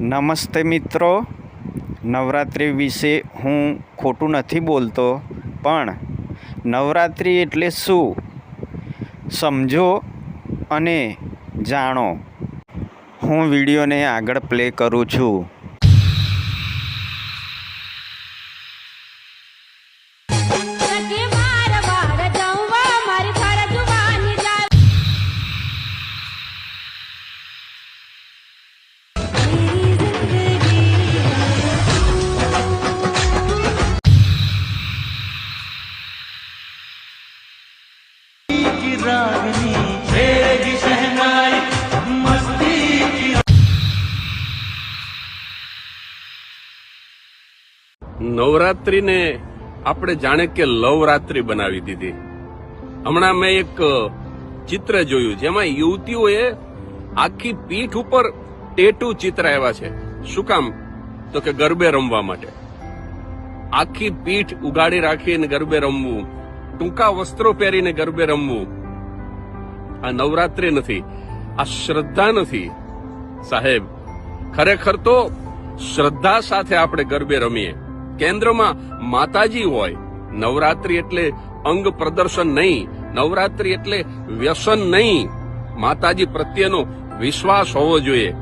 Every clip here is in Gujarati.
નમસ્તે મિત્રો. નવરાત્રિ વિશે હું ખોટું નથી બોલતો, પણ નવરાત્રિ એટલે શું? સમજો અને જાણો. હું વિડીયોને આગળ પ્લે કરું છું. નવરાત્રીને આપણે જાણે કે લવરાત્રી બનાવી દીધી. હમણાં મેં એક ચિત્ર જોયું જેમાં યુવતીઓએ આખી પીઠ ઉપર ટેટુ ચિત્ર આવ્યા છે. શું કામ? તો કે ગરબે રમવા માટે. આખી પીઠ ઉગાડી રાખીને ગરબે રમવું, ટૂંકા વસ્ત્રો પહેરીને ગરબે રમવું આ નવરાત્રી નથી, આ શ્રદ્ધા નથી. સાહેબ, ખરેખર તો શ્રદ્ધા સાથે આપણે ગરબે રમીએ. કેન્દ્રમાં માતાજી હોય, નવરાત્રી એટલે અંગ પ્રદર્શન નહીં, નવરાત્રી એટલે વ્યસન નહીં. માતાજી પ્રત્યેનો વિશ્વાસ હોવો જોઈએ.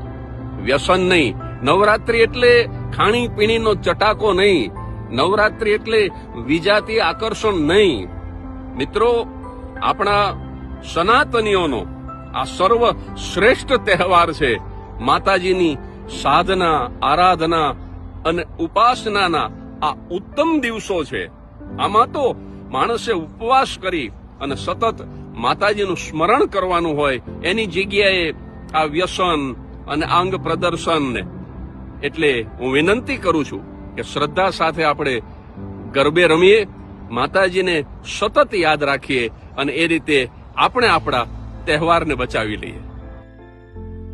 વ્યસન નહીં. નવરાત્રી એટલે ખાણી પીણીનો ચટાકો નહીં. નવરાત્રી એટલે વિજાતી આકર્ષણ નહીં. મિત્રો, આપણા સનાતનીઓનો આ સર્વ શ્રેષ્ઠ તહેવાર છે. માતાજીની સાધના, આરાધના અને ઉપાસનાના આ ઉત્તમ દિવસો છે. આમાં તો માણસે ઉપવાસ કરી અને સતત માતાજીનું સ્મરણ કરવાનું હોય એની જગ્યાએ આ વ્યસન અને અંગ પ્રદર્શન એટલે હું વિનંતી કરું છું કે શ્રદ્ધા સાથે આપણે ગરબે રમીએ, માતાજીને સતત યાદ રાખીએ અને એ રીતે આપણે આપણા તહેવારને બચાવી લઈએ.